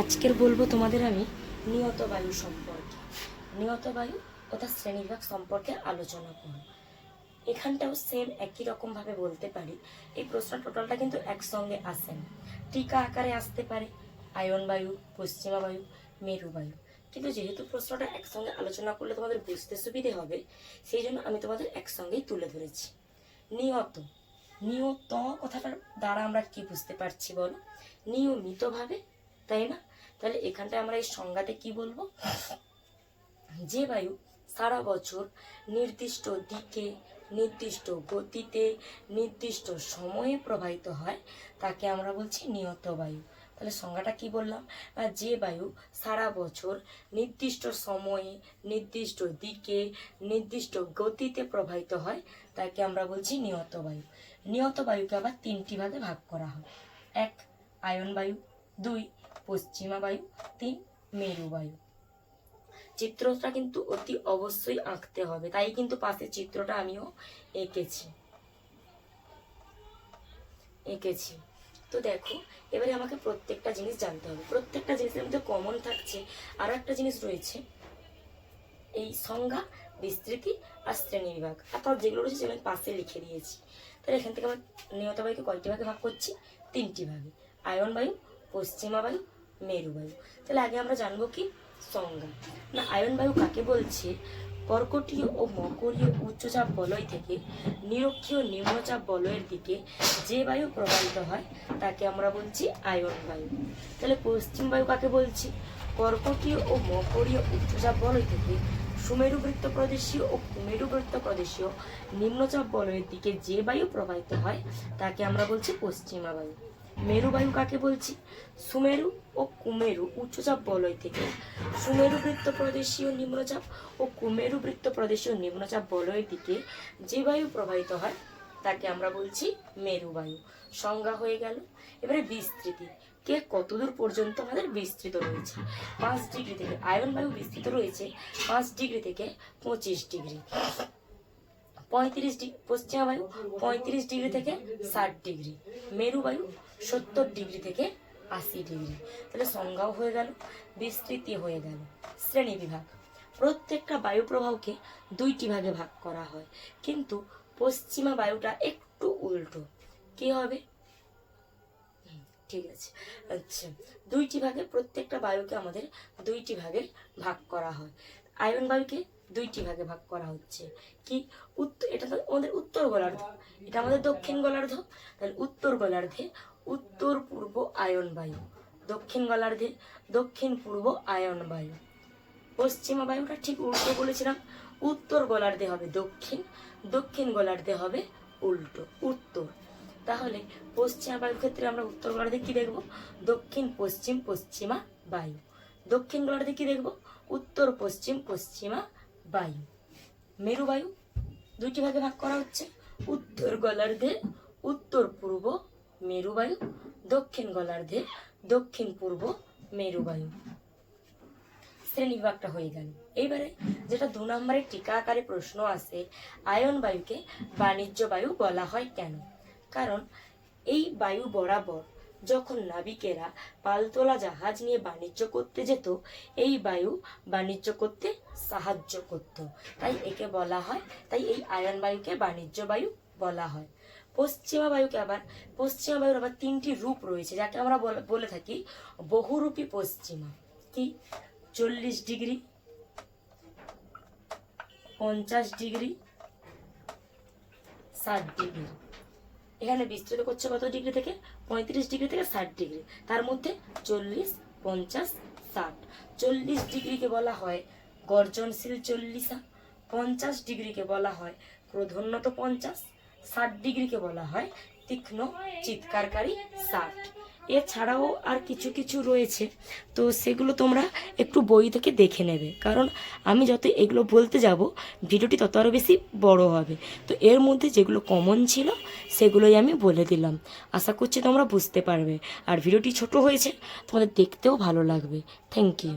আজকের বলব তোমাদের আমি নিয়ত বায়ু সম্পর্কে। নিয়ত বায়ু ও তার শ্রেণীবিভাগ সম্পর্কে আলোচনা করব। এখানটাও সেম একই রকমভাবে বলতে পারি। এই প্রশ্ন টোটালটা কিন্তু একসঙ্গে আসে না। টিকা আকারে আসতে পারে, আয়ন বায়ু, পশ্চিমা বায়ু, মেরু বায়ু। কিন্তু যেহেতু প্রশ্নটা একসঙ্গে আলোচনা করলে তোমাদের বুঝতে সুবিধে হবে, সেই জন্য আমি তোমাদের একসঙ্গেই তুলে ধরেছি। নিয়ত। নিয়ত কথাটার দ্বারা আমরা কি বুঝতে পারছি বলো? নিয়মিতভাবে তাই না? তাহলে এখানটায় আমরা এই সংজ্ঞাতে কি বলব? যে বায়ু সারা বছর নির্দিষ্ট দিকে, নির্দিষ্ট গতিতে, নির্দিষ্ট সময়ে প্রবাহিত হয়, তাকে আমরা বলছি নিয়ত বায়ু। তাহলে সংজ্ঞাটা কি বললাম? যে বায়ু সারা বছর নির্দিষ্ট সময়ে, নির্দিষ্ট দিকে, নির্দিষ্ট গতিতে প্রবাহিত হয়, তাকে আমরা বলছি নিয়ত বায়ু। নিয়ত বায়ুকে আবার তিনটি ভাগে ভাগ করা হয়। এক, আয়ন বায়ু। দুই পশ্চিমা বায়ু, তিন মেরু বায়ু। চিত্রটা কিন্তু অতি অবশ্যই আঁকতে হবে, তাই কিন্তু পাশে চিত্রটা আমিও এঁকেছি। এঁকেছি। তো দেখো, এবারে আমাকে প্রত্যেকটা জিনিস জানতে হবে। প্রত্যেকটা জিনিসের মধ্যে কমন থাকছে আর একটা জিনিস রয়েছে, এই সংজ্ঞা, বিস্তৃতি আর শ্রেণি বিভাগ। অর্থাৎ যেগুলো রয়েছে সেগুলো আমি পাশে লিখে দিয়েছি। তাহলে এখান থেকে আমার নিয়ত বায়ুকে কয়টি ভাগে ভাগ করছি? তিনটি ভাগে। আয়ন বায়ু, পশ্চিমা বায়ু মেরু বায়ু তাহলে আগে আমরা জানব কি? সংজ্ঞা। না, আয়ন বায়ু কাকে বলছে? কর্কটীয় ও মকরীয় উচ্চচাপ বলয় থেকে নিরক্ষীয় নিম্নচাপ বলয়ের দিকে যে বায়ু প্রবাহিত হয়, তাকে আমরা বলছি আয়ন বায়ু। তাহলে পশ্চিম বায়ু কাকে বলছি? কর্কটীয় ও মকরীয় উচ্চচাপ বলয় থেকে সুমেরুবৃত্ত প্রদেশীয় ও কুমেরুবৃত্ত প্রদেশীয় নিম্নচাপ বলয়ের দিকে যে বায়ু প্রবাহিত হয়, তাকে আমরা বলছি পশ্চিমা বায়ু। মেরু বায়ু কাকে বলছি? সুমেরু ও কুমেরু উচ্চচাপ বলয় থেকে। সুমেরু বৃত্ত প্রদেশীয় নিম্নচাপ ও কুমেরু বৃত্ত প্রদেশীয় নিম্নচাপ বলয়ের দিকে যে বায়ু প্রবাহিত হয়, তাকে আমরা বলছি মেরু বায়ু সংজ্ঞা হয়ে গেল। এবারে বিস্তৃতি। কে কতদূর পর্যন্ত আমাদের বিস্তৃত রয়েছে? পাঁচ ডিগ্রি থেকে আয়ন বায়ু বিস্তৃত রয়েছে পাঁচ ডিগ্রি থেকে পঁচিশ ডিগ্রি। পঁয়ত্রিশ ডিগ্রি, পশ্চিমা বায়ু পঁয়ত্রিশ ডিগ্রি থেকে ষাট ডিগ্রি, মেরু বায়ু সত্তর ডিগ্রি থেকে আশি ডিগ্রি। তাহলে সংজ্ঞাও হয়ে গেল, বিস্তৃতি হয়ে গেল। শ্রেণি বিভাগ। প্রত্যেকটা বায়ু প্রবাহকে দুইটি ভাগে ভাগ করা হয়। কিন্তু পশ্চিমা বায়ুটা একটু উল্টো। কি হবে? ঠিক আছে। আচ্ছা দুইটি ভাগে প্রত্যেকটা বায়ুকে আমাদের দুইটি ভাগে ভাগ করা হয়। আয়ন বায়ুকে দুইটি ভাগে ভাগ করা হচ্ছে। কি? উত্তর এটা আমাদের উত্তর গোলার্ধ। এটা আমাদের দক্ষিণ গোলার্ধ। তাহলে উত্তর গোলার্ধে উত্তর পূর্ব আয়ন বায়ু। দক্ষিণ গোলার্ধে দক্ষিণ পূর্ব আয়ন বায়ু। পশ্চিমা বায়ুটা ঠিক উল্টো বলেছিলাম। উত্তর গোলার্ধে হবে দক্ষিণ দক্ষিণ গোলার্ধে হবে উল্টো, উত্তর। তাহলে পশ্চিমা বায়ুর ক্ষেত্রে আমরা উত্তর গোলার্ধে কি দেখব? দক্ষিণ, পশ্চিম, পশ্চিমা বায়ু। দক্ষিণ গোলার্ধে কি দেখব? উত্তর, পশ্চিম, পশ্চিমা বায়ু। মেরু বায়ু, দুইটি ভাগে ভাগ করা হচ্ছে। উত্তর গোলার্ধে, উত্তর পূর্ব, মেরু বায়ু, দক্ষিণ গোলার্ধে, দক্ষিণ পূর্ব, মেরু বায়ু। শ্রেণি বিভাগটা হয়ে গেল। এইবারে যেটা দু নম্বরের টিকা আকারে প্রশ্ন আসে আয়ন বায়ুকে বাণিজ্য বায়ু বলা হয় কেন? কারণ এই বায়ু বরাবর যখন নাবিকেরা পালতোলা জাহাজ নিয়ে বাণিজ্য করতে যেত, এই বায়ু বাণিজ্য করতে সাহায্য করত। তাই একে বলা হয়, তাই এই আয়ন বায়ুকে বাণিজ্য বায়ু বলা হয়। পশ্চিমা বায়ুকে আবার, পশ্চিমা বায়ুর আবার তিনটি রূপ রয়েছে, যাকে আমরা বল- থাকি বহুরূপী পশ্চিমা। কি? চল্লিশ ডিগ্রি, পঞ্চাশ ডিগ্রি, ষাট ডিগ্রি। এখানে বিস্তৃত করছে কত ডিগ্রি থেকে? পঁয়ত্রিশ ডিগ্রি থেকে ষাট ডিগ্রি। তার মধ্যে চল্লিশ, পঞ্চাশ, ষাট। চল্লিশ ডিগ্রিকে বলা হয় গর্জনশীল চল্লিশা। পঞ্চাশ ডিগ্রিকে বলা হয় ক্রোধোন্নত পঞ্চাশ। ষাট ডিগ্রিকে বলা হয় তীক্ষ্ণ, চিৎকারকারী ষাট। এছাড়াও আর কিছু কিছু রয়েছে। তো সেগুলো তোমরা একটু বই থেকে দেখে নেবে। কারণ আমি যত এগুলো বলতে যাব, ভিডিওটি তত আরও বেশি বড় হবে। তো এর মধ্যে যেগুলো কমন ছিল, সেগুলোই আমি বলে দিলাম। আশা করছি তোমরা বুঝতে পারবে। আর ভিডিওটি ছোট হয়েছে, তোমাদের দেখতেও ভালো লাগবে। Thank you